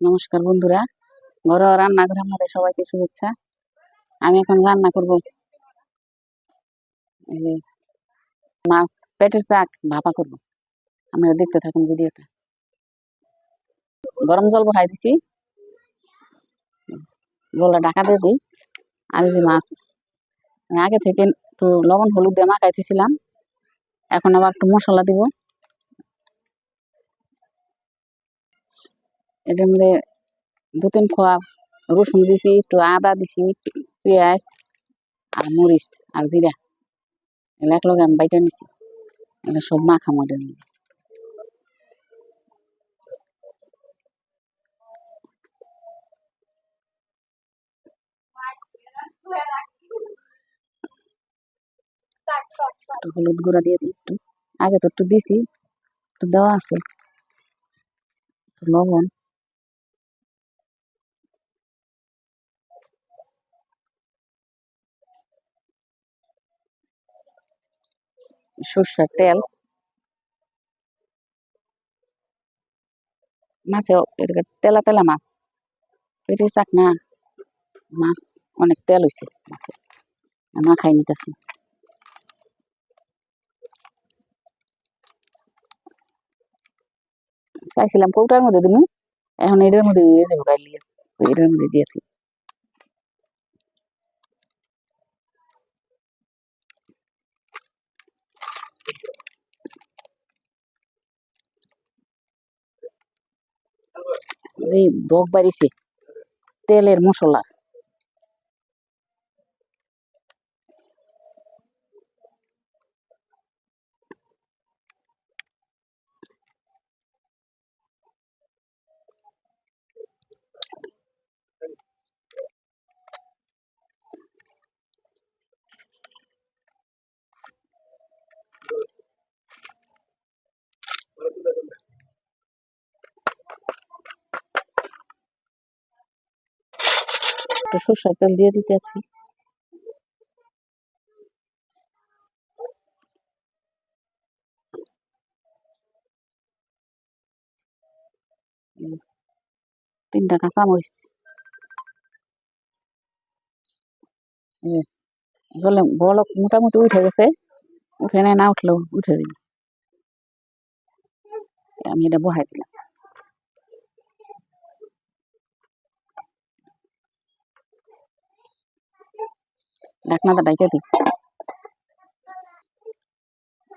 নমস্কার বন্ধুরা। ঘরোয়া রান্নাঘরে আমাদের সবাইকে শুভেচ্ছা। আমি এখন রান্না করব। মাছ, পেটের শাক ভাপা করব। আপনারা দেখতে থাকুন ভিডিওটা। গরম জল বহাই দিছি। জলটা ঢাকা দিয়ে দিই। আর যে মাছ। আগে থেকে একটু লবণ, হলুদ দিয়ে মাখাইতেছিলাম। এখন আবার একটু মশলা দিব। এটার মধ্যে দু তিন খোয়া রসুন দিছি, একটু আদা দিছি পেঁয়াজ আর মরিচ আর জিরা। এগুলো এক লগে আমি বাইটা নিছি। এগুলো সব মাখা মজা নিয়ে একটু হলুদ গুঁড়া দিয়ে দিই একটু। আগে তো একটু দিছি, একটু দেওয়া আছে। লবণ। সর্ষের তেল। মাছে তেলা তেলা মাছ। পেটের চাক না, মাছ অনেক তেল হয়েছে মাছে। মাখাই নিতেছি। চাইছিলাম কৌটার মধ্যে দিমু, এখন এটার মধ্যে দিয়ে যাব গাইলিয়ে এটার মধ্যে দিয়েছি যে দগ বাড়িছে তেলের মশলা। একটু সরষের তেল দিয়ে দিতে আছি। তিনটা কাঁচামরিচ। জলে বলক মোটামুটি উঠে গেছে। উঠে নেয় না উঠলেও উঠে দিন আমি এটা বহাই দিলাম। ঢাকনাটা ডাইকে দিই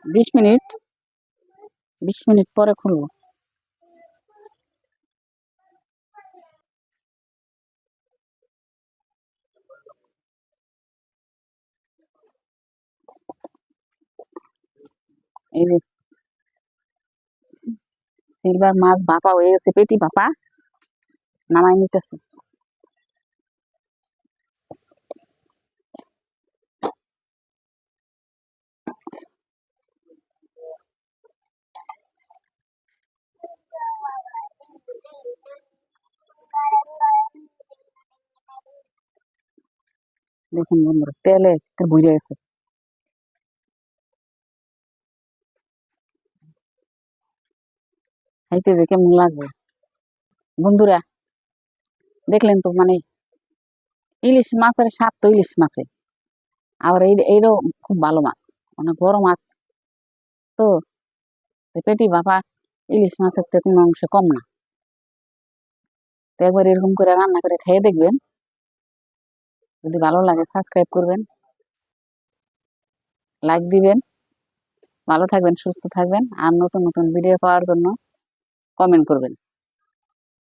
বিশ মিনিট বিশ মিনিট পরে খুলবো। এই যে, সিলভার মাছ ভাপা হয়ে গেছে, পেটি ভাপা। নামাই নিতেছে। দেখুন বন্ধুরা তেলে বুঝে গেছে খাইতে যে কেমন লাগবে বন্ধুরা দেখলেন তো মানে ইলিশ মাছের স্বাদ তো ইলিশ মাছে আবার এই এইটাও খুব ভালো মাছ অনেক বড় মাছ তো পেটি বাবা ইলিশ মাছের তো কোনো অংশে কম না তো একবার এরকম করে রান্না করে খেয়ে দেখবেন যদি ভালো লাগে সাবস্ক্রাইব করবেন লাইক দিবেন, ভালো থাকবেন, সুস্থ থাকবেন, আর নতুন নতুন ভিডিও পাওয়ার জন্য কমেন্ট করবেন।